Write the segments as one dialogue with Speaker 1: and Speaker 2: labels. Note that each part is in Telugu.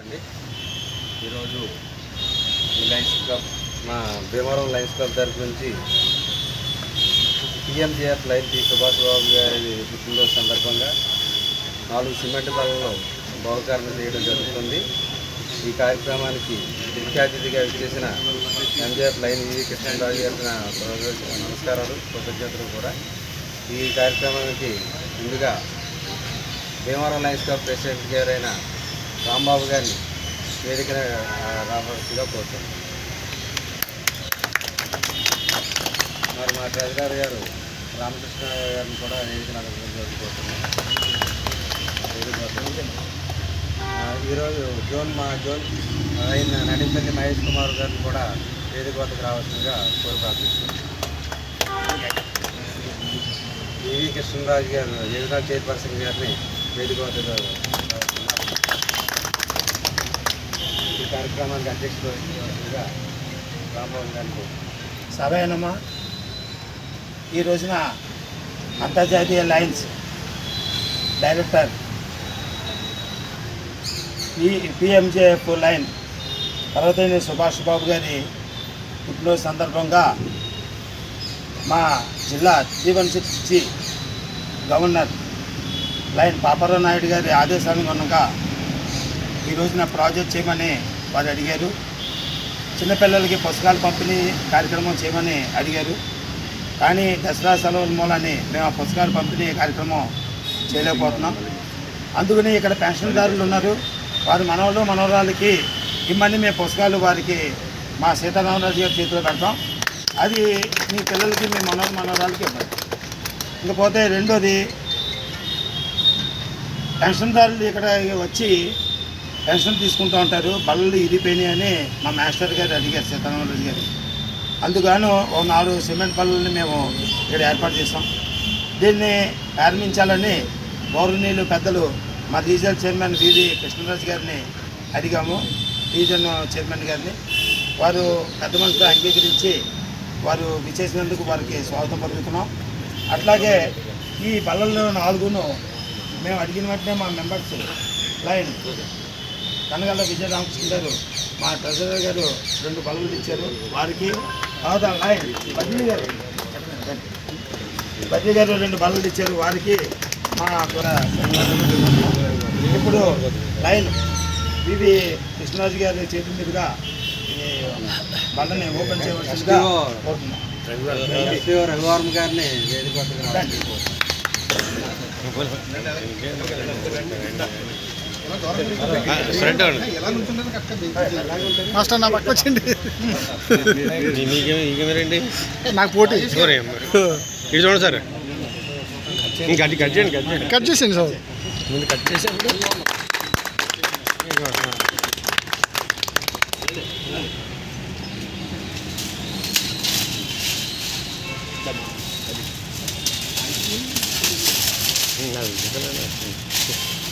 Speaker 1: అండి. ఈరోజు ఈ లయన్స్ క్లబ్ మా భీమవరం లయన్స్ క్లబ్ తరఫు నుంచి TMGF lion T Subhash Babu గారి పుట్టినరోజు సందర్భంగా నాలుగు సిమెంట్ బలలో బహుకరణ చేయడం జరుగుతుంది. ఈ కార్యక్రమానికి ముఖ్య అతిథిగా విచ్చేసిన ఎంజీఎఫ్ లైన్ వి కృష్ణరాజు గారికి నమస్కారాలు కృతజ్ఞతలు కూడా. ఈ కార్యక్రమానికి ముందుగా భీమవరం లయన్స్ క్లబ్ ప్రెసిడెంట్ గారైన రాంబాబు గారిని వేదిక రావాల్సిందిగా కోరుతున్నాను. మరి మా ట్రెజరర్ గారు రామకృష్ణ గారిని కూడా వేదిక కోరుతున్నాను. ఈరోజు జోన్ మా జోన్ అయిన నడిపల్లి మహేష్ కుమార్ గారిని కూడా వేదిక వద్దకు రావాల్సిందిగా కోరి ప్రార్థిస్తున్నాను ఏవి కృష్ణరాజు గారు యోగా చైర్పర్సన్ గారిని వేదిక ఈ కార్యక్రమానికి అధ్యక్షత వహించవలసిందిగా రామ్మోహన్ గారికి
Speaker 2: సభేనమ్మా ఈ రోజున అంతర్జాతీయ లైన్స్ డైరెక్టర్ ఈ పిఎంజేఎఫ్ లైన్ పర్వతని సుభాష్ బాబు గారి పుట్టినరోజు సందర్భంగా మా జిల్లా జీవన్ గవర్నర్ లైన్ పాపారావు నాయుడు గారి ఆదేశానుగుణంగా ఈ రోజున ప్రాజెక్ట్ చేయమని వారు అడిగారు. చిన్నపిల్లలకి పుస్తకాలు పంపిణీ కార్యక్రమం చేయమని అడిగారు. కానీ దసరా సెలవుల మూలని మేము ఆ పుస్తకాలు పంపిణీ కార్యక్రమం చేయలేకపోతున్నాం. అందుకని ఇక్కడ పెన్షన్దారులు ఉన్నారు. వారి మనవలు మనవరాలకి ఇమ్మని మేము పుస్తకాలు వారికి మా సీతారామరాజు గారి చేతిలో పెడతాం. అది మీ పిల్లలకి మీ మన మనవరాలకి ఇవ్వండి ఇకపోతే రెండోది పెన్షన్దారులు ఇక్కడ వచ్చి పెన్షన్ తీసుకుంటూ ఉంటారు. బళ్ళు ఇరిపోయినాయి అని మా మాస్టర్ గారు అడిగారు సీతారామరాజు గారు. అందుకను ఓ నాలుగు సిమెంట్ బళ్ళని మేము ఇక్కడ ఏర్పాటు చేసాం దీన్ని ప్రారంభించాలని గౌరవనీయులు పెద్దలు మా రీజనల్ చైర్మన్ వివి కృష్ణరాజు గారిని అడిగాము. రీజన్ చైర్మన్ గారిని. వారు పెద్ద మనసులో అంగీకరించి వారు విచ్చేసినందుకు వారికి స్వాగతం పలుకుతున్నాం. అట్లాగే ఈ బళ్ళల్లో నాలుగును మేము అడిగిన వెంటనే మా మెంబర్స్ లైన్ కనగల్ల విజయరామకృష్ణ గారు మా ట్రెజరర్ గారు రెండు బల్బులు ఇచ్చారు. వారికి తర్వాత లైన్ బద్రి గారు బద్రి గారు రెండు బల్బులు ఇచ్చారు. వారికి మా కూడా ఇప్పుడు లైన్ వివి కృష్ణరాజు గారి చేతి మీదుగా బల్లని ఓపెన్ చేయవలసిందిగా
Speaker 1: రఘువర్మ గారిని వేదిక.
Speaker 3: మాస్టర్ నా పక్క వచ్చింది నాకు పోటీ.
Speaker 4: సారీ ఇది చూడండి సార్. ఇంకా అది కట్ చేయండి కట్ చేయండి.
Speaker 3: కట్ చేసింది సార్.
Speaker 4: ముందు కట్ చేసేప్పుడు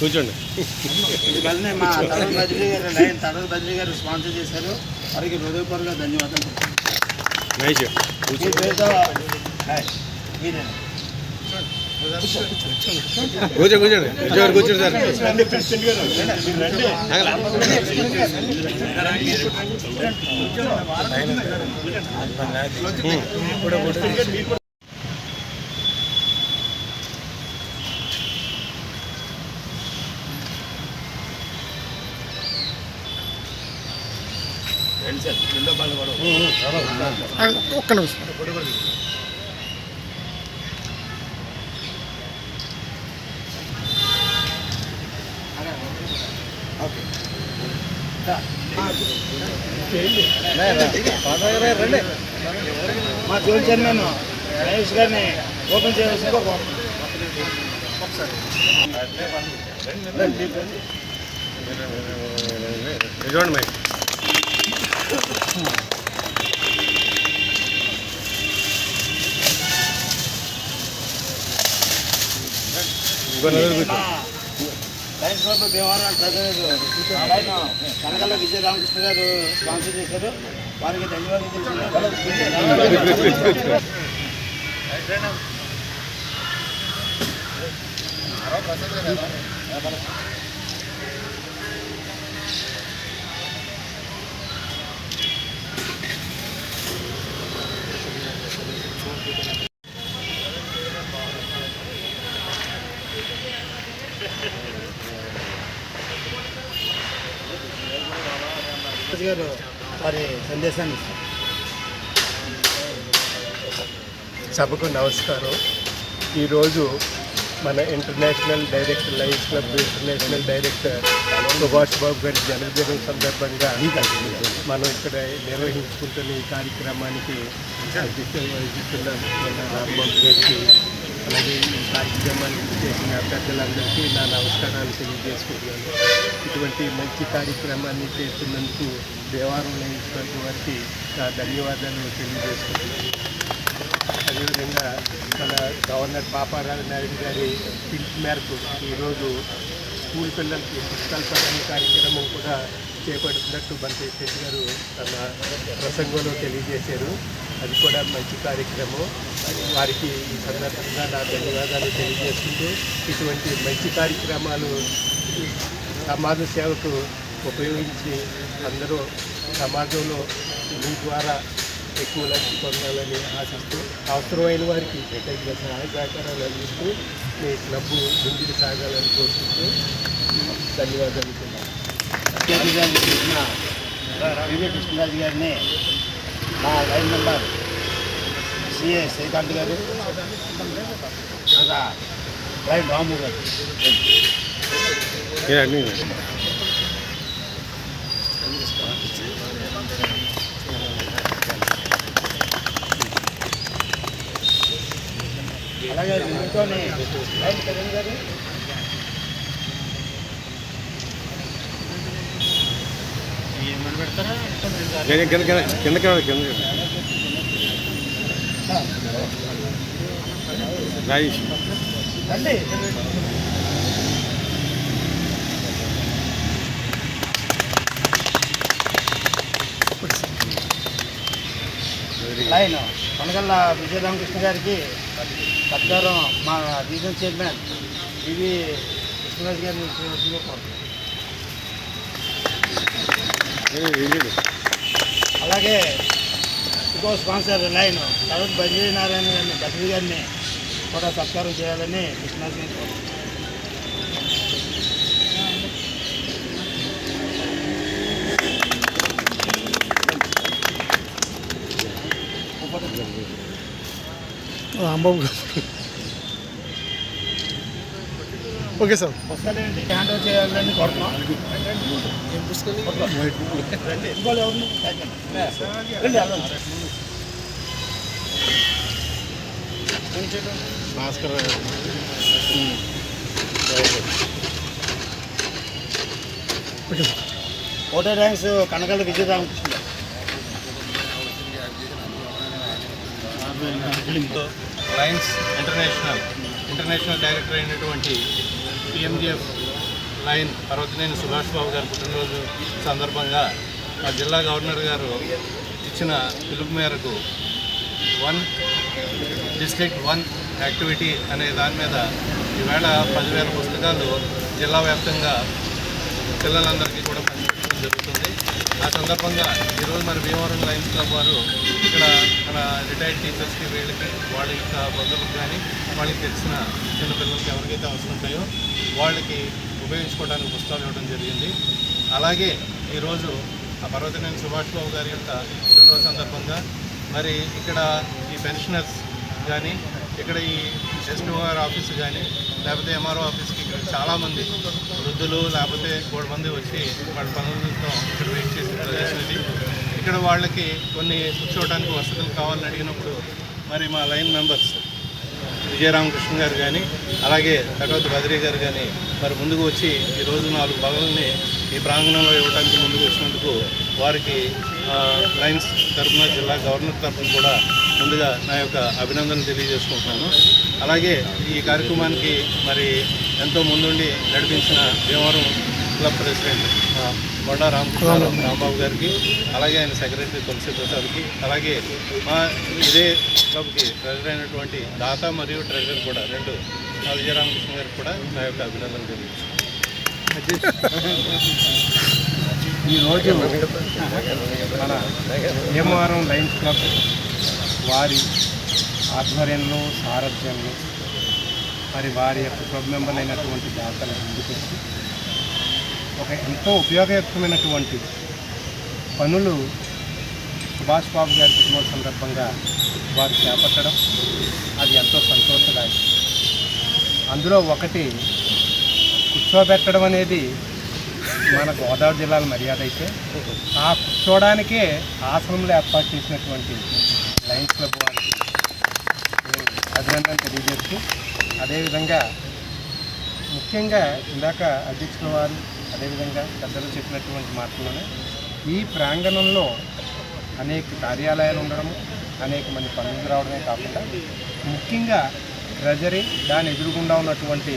Speaker 4: కూర్చోండి.
Speaker 2: ఇవన్నీ మా తరుణ్ బద్రి గారు లైన్ తరుణ్ బద్రి గారు స్పాన్సర్ చేశారు. వారికి హృదయపూర్వక ధన్యవాదాలు?
Speaker 4: కూర్చో కూర్చోండి కూర్చోండి కూర్చోండి సార్. ఆగలా.
Speaker 3: ఒక్క నిమిషం
Speaker 2: మా జోన్ చైర్మన్ రమేష్ గారిని ఓపెన్ చేయవలసిందిగా కోరుతున్నాను.
Speaker 4: చూడండి మరి ఇంకో నలుగురు కూర్చో.
Speaker 2: మా విజయరామకృష్ణ గారు స్పాన్సర్ చేశారు వారికి ధన్యవాదాలు గారు వారి సందేశాన్ని
Speaker 5: సభకు నమస్కారం. ఈరోజు మన international director life club international director Subhash Babu గారి జన్మదినం సందర్భంగా మనం ఇక్కడ నిర్వహించుకుంటున్న ఈ కార్యక్రమానికి అధ్యక్షత వహిస్తున్న మన రాంబాబు గారికి అలాగే ఈ కార్యక్రమానికి చేసిన పెద్దలందరికీ నా నమస్కారాలు తెలియజేసుకుంటున్నాను. ఇటువంటి మంచి కార్యక్రమాన్ని చేస్తున్నందుకు దేవారం లయన్స్ వారికి నా ధన్యవాదాలు తెలియజేసుకుంటున్నాను అదేవిధంగా మన గవర్నర్ పాపారావు నాయుడు గారి పిలుపు మేరకు ఈరోజు స్కూల్ పిల్లలకి పుస్తకాల పంపిణీ కార్యక్రమం కూడా చేపడుతున్నట్టు బంతి శెట్టి గారు తమ ప్రసంగంలో తెలియజేశారు. అది కూడా మంచి కార్యక్రమం. వారికి ఈ సందర్భంగా నా ధన్యవాదాలు తెలియజేస్తుంటూ ఇటువంటి మంచి కార్యక్రమాలు సమాజ సేవకు ఉపయోగించి అందరూ సమాజంలో మీ ద్వారా ఎక్కువ లబ్ధి పొందాలని ఆశిస్తూ అవసరమైన వారికి తగిన సహాయ సహకారాలు అందిస్తూ మీ క్లబ్బు ముందుకు సాగాలని కోరుకుంటూ ధన్యవాదాలు
Speaker 2: చేసిన కృష్ణరాజు గారిని మా లైన్ మెంబర్ సిఏ శ్రీకాంత్ గారు లైన్ రాము గారు. అలాగే ఇంట్లోని
Speaker 4: కింద కింద కింద రాజేష్.
Speaker 2: లైన్. కొనగల్ల విజయరామకృష్ణ గారికి సత్కారం మా రీజన్ చైర్మన్ ఇవి కృష్ణరాజు గారిని నుంచి అలాగే ఇంకో స్పాన్సర్ లైన్ తర్వాత బద్రీ నారాయణ గారిని బద్రీ గారిని కూడా సత్కారం చేయాలని కృష్ణరాజు గారిని కోరుతున్నాను.
Speaker 5: రాంబాబు గారు. Okay sir.
Speaker 2: హ్యాండ్ ఓవర్ చేయాలని కోరుతున్నాం.
Speaker 5: భాస్కర్
Speaker 2: ఫోటో ర్యాంక్స్ కనకల విజయరామకృష్ణ గారు.
Speaker 6: లయన్స్ ఇంటర్నేషనల్ ఇంటర్నేషనల్ డైరెక్టర్ అయినటువంటి పిఎంజిఎఫ్ లైన్ పర్వతనేని సుభాష్ బాబు గారి పుట్టినరోజు సందర్భంగా ఆ జిల్లా గవర్నర్ గారు ఇచ్చిన పిలుపు మేరకు వన్ డిస్ట్రిక్ట్ వన్ యాక్టివిటీ అనే దాని మీద ఈవేళ పదివేల పుస్తకాలు జిల్లా వ్యాప్తంగా పిల్లలందరికీ కూడా పనిచేయడం జరుగుతుంది. ఆ సందర్భంగా ఈరోజు మన భీమవరం లయన్స్ క్లబ్ వారు ఇక్కడ మన రిటైర్డ్ టీచర్స్కి వీళ్ళకి వాళ్ళ యొక్క బంధువులకు కానీ వాళ్ళకి తెలిసిన చిన్నపిల్లలకి ఎవరికైతే అవసరం ఉంటాయో వాళ్ళకి ఉపయోగించుకోవడానికి పుస్తకాలు ఇవ్వడం జరిగింది. అలాగే ఈరోజు ఆ పర్వతనేని సుభాష్ బాబు గారి యొక్క పుట్టినరోజు సందర్భంగా మరి ఇక్కడ ఈ పెన్షనర్స్ కానీ ఇక్కడ ఈ ఎస్పీఓఆర్ ఆఫీస్ కానీ లేకపోతే ఎంఆర్ఓ ఆఫీస్కి ఇక్కడ చాలామంది వృద్ధులు లేకపోతే కోడి మంది వచ్చి వాళ్ళ పనులతో ఇక్కడ వెయిట్ చేసే ప్రదేశం ఇది. ఇక్కడ వాళ్ళకి కొన్ని కూర్చోవడానికి వసతులు కావాలని అడిగినప్పుడు మరి మా లైన్ మెంబర్స్ విజయరామకృష్ణ గారు కానీ అలాగే తర్వాత బద్రీ గారు కానీ మరి ముందుకు వచ్చి ఈరోజు నాలుగు బలల్ని ఈ ప్రాంగణంలో ఇవ్వడానికి ముందుకు వచ్చినందుకు వారికి లయన్స్ తరఫున జిల్లా గవర్నర్ తరఫున కూడా ముందుగా నా యొక్క అభినందనలు తెలియజేసుకుంటున్నాను. అలాగే ఈ కార్యక్రమానికి మరి ఎంతో ముందుండి నడిపించిన భీమవరం క్లబ్ ప్రెసిడెంట్ కొండా రామకృష్ణ రాంబాబు గారికి అలాగే ఆయన సెక్రటరీ తులసి ప్రసాద్కి అలాగే మా ఇదే క్లబ్కి ట్రెజర్ అయినటువంటి దాత మరియు ట్రెజర్ కూడా రెండు విజయరామకృష్ణ గారికి కూడా నా యొక్క అభినందనలు తెలియజేస్తున్నాను.
Speaker 3: ఈరోజు మన భీమవరం లయన్స్ క్లబ్ వారి ఆధ్వర్యంలో సారథ్యంలో మరి వారి యొక్క క్లబ్ మెంబర్ అయినటువంటి జాతర ముందుకొచ్చి ఒక ఎంతో ఉపయోగయుక్తమైనటువంటి పనులు సుభాష్ బాబు గారి పుట్టినరోజు సందర్భంగా వారు చేపట్టడం అది ఎంతో సంతోషదాయకం. అందులో ఒకటి కూర్చోబెట్టడం అనేది మన గోదావరి జిల్లాల మర్యాద అయితే ఆ కూర్చోవడానికే ఆశ్రమంలో ఏర్పాటు చేసినటువంటి లయన్స్ క్లబ్ వారికి అభినందన తెలియజేస్తూ అదేవిధంగా ముఖ్యంగా ఇందాక అధ్యక్షుల వారు అదేవిధంగా పెద్దలు చెప్పినటువంటి మాటలోనే ఈ ప్రాంగణంలో అనేక కార్యాలయాలు ఉండడము అనేక మంది పనులు రావడమే కాకుండా ముఖ్యంగా ట్రెజరీ దాని ఎదురుగుండా ఉన్నటువంటి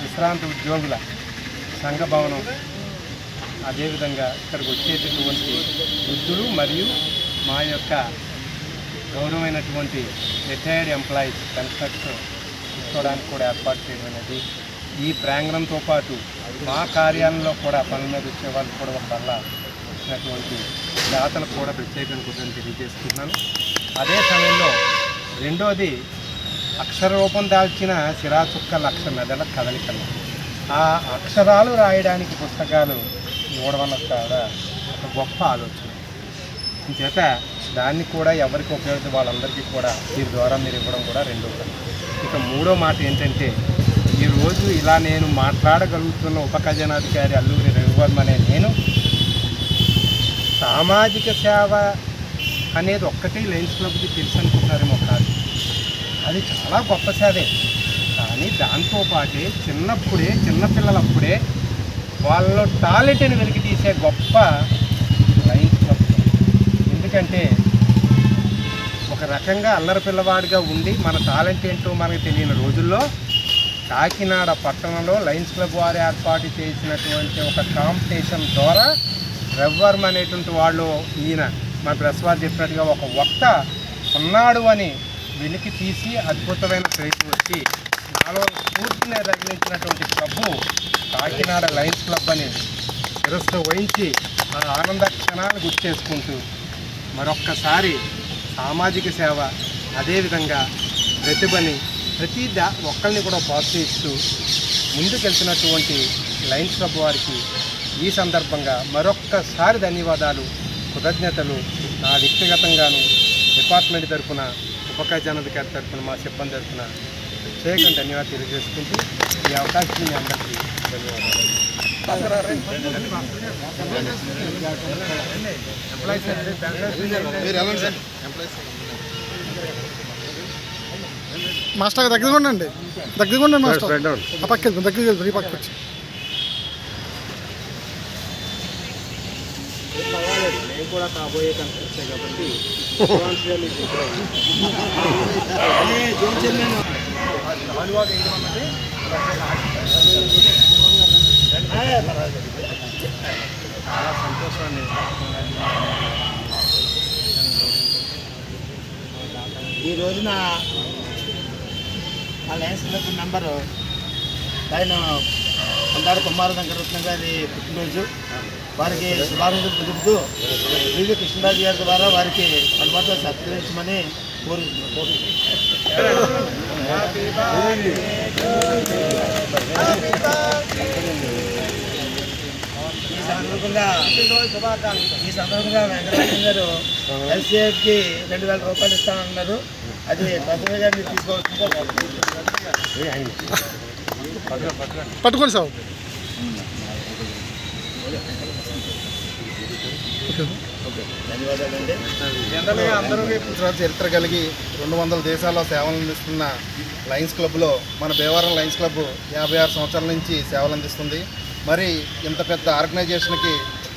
Speaker 3: విశ్రాంతి ఉద్యోగుల సంఘ భవనం అదేవిధంగా ఇక్కడికి వచ్చేటటువంటి వృద్ధులు మరియు మా యొక్క గౌరవమైనటువంటి రిటైర్డ్ ఎంప్లాయీస్ కన్స్ట్రక్షన్ తీసుకోవడానికి కూడా ఏర్పాటు చేయడం అనేది ఈ ప్రాంగణంతో పాటు మా కార్యాలయంలో కూడా పనుల మీద వచ్చే వాళ్ళు కూడా ఒక వల్ల వచ్చినటువంటి దాతలకు కూడా ప్రత్యేకంగా కృతజ్ఞతలు తెలియజేస్తున్నాను. అదే సమయంలో రెండోది అక్షర రూపం దాల్చిన సిరాచుక్క లక్ష మెదల కదలికలు. ఆ అక్షరాలు రాయడానికి పుస్తకాలు ఇవ్వడం కూడా ఒక గొప్ప ఆలోచన. చేత దాన్ని కూడా ఎవరికి ఉపయోగిస్తే వాళ్ళందరికీ కూడా దీని ద్వారా మీరు ఇవ్వడం కూడా రెండో ఇక మూడో మాట ఏంటంటే ఈరోజు ఇలా నేను మాట్లాడగలుగుతున్న ఉప ఖజానాధికారి అల్లూరి రవివర్మ అనే నేను సామాజిక సేవ అనేది ఒక్కటే లైన్స్ క్లబ్కి తెలుసు అనుకుంటున్నారేమో కాదు. అది చాలా గొప్ప సేవే. కానీ దాంతోపాటే చిన్నప్పుడే చిన్నపిల్లలప్పుడే వాళ్ళ టాలెంట్ని వెలికి తీసే గొప్ప లయన్స్ క్లబ్. ఎందుకంటే ఒక రకంగా అల్లరి పిల్లవాడిగా ఉండి మన టాలెంట్ ఏంటో మనకు తెలియని రోజుల్లో కాకినాడ పట్టణంలో లయన్స్ క్లబ్ వారు ఏర్పాటు చేసినటువంటి ఒక కాంపిటీషన్ ద్వారా రవ్వర్మ అనేటువంటి వాళ్ళు ఈయన మన ప్రెస్ వారు చెప్పినట్టుగా ఒక వక్త ఉన్నాడు అని వెలికి తీసి అద్భుతమైన ప్రయత్నం వచ్చి నాలో స్ఫూర్తిని రగిలించినటువంటి క్లబ్బు కాకినాడ లయన్స్ క్లబ్ అని శిరస్సు వహించి మన ఆనంద క్షణాలు గుర్తు చేసుకుంటూ మరొక్కసారి సామాజిక సేవ అదేవిధంగా ప్రతిభని ప్రతి దా ఒక్కరిని కూడా ప్రోత్సహిస్తూ ముందుకెళ్తున్నటువంటి లయన్స్ క్లబ్ వారికి ఈ సందర్భంగా మరొక్కసారి ధన్యవాదాలు కృతజ్ఞతలు. నా వ్యక్తిగతంగాను డిపార్ట్మెంట్ తరఫున ఉప తరఫున మా సిబ్బంది తరఫున ప్రత్యేకంగా ధన్యవాదాలు తెలియజేసుకుంటూ ఈ అవకాశం మీ అందరికీ ధన్యవాదాలు.
Speaker 7: మాస్టర్ దగ్గరగా ఉండండి. దగ్గరగా ఉండండి మాస్టర్. ఆ పక్క వెళ్తాం దగ్గరికి వెళ్తాం ఈ పక్క వచ్చి.
Speaker 2: నేను కూడా కాబోయే కనిపించాయి కాబట్టి చాలా సంతోషాన్ని ఈ రోజున ఆ లయన్స్ క్లబ్ మెంబరు ఆయన కొండాడు కుమార వెంకటరత్నం గారి పుట్టినరోజు. వారికి శుభాకాంక్షలు తెలుపుతూ వివి కృష్ణరాజు గారి ద్వారా వారికి అనుమతి సత్కరించమని కోరుతున్నాను ఈ సందర్భంగా ఈ సందర్భంగా వెంకటరత్న గారు ఎల్సీఎఫ్కి రెండు వేల రూపాయలు ఇస్తామన్నారు అది ప్రతిభ గారిని కోరుతున్నాను.
Speaker 7: పట్టుకోండి సార్
Speaker 2: ధన్యవాదాలండి.
Speaker 8: జనరల్గా పుట్టిన చరిత్ర కలిగి రెండు వందల దేశాల్లో సేవలు అందిస్తున్న లయన్స్ క్లబ్లో మన భీమవరం లయన్స్ క్లబ్ యాభై ఆరు సంవత్సరాల నుంచి సేవలు అందిస్తుంది. మరి ఇంత పెద్ద ఆర్గనైజేషన్కి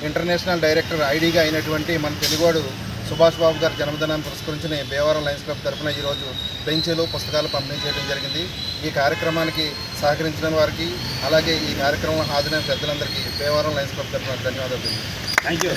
Speaker 8: ఇంటర్నేషనల్ డైరెక్టర్ ఐడీగా అయినటువంటి మన తెలుగువాడు సుభాష్ బాబు గారి జన్మదినాన్ని పురస్కరించిన భీమవరం లయన్స్ క్లబ్ తరఫున ఈరోజు బెంచీలు పుస్తకాలు పంపిణీ చేయడం జరిగింది. ఈ కార్యక్రమానికి సహకరించిన వారికి అలాగే ఈ కార్యక్రమంలో హాజరైన పెద్దలందరికీ భీమవరం లయన్స్ క్లబ్ తరఫున ధన్యవాదాలు.
Speaker 2: Thank you.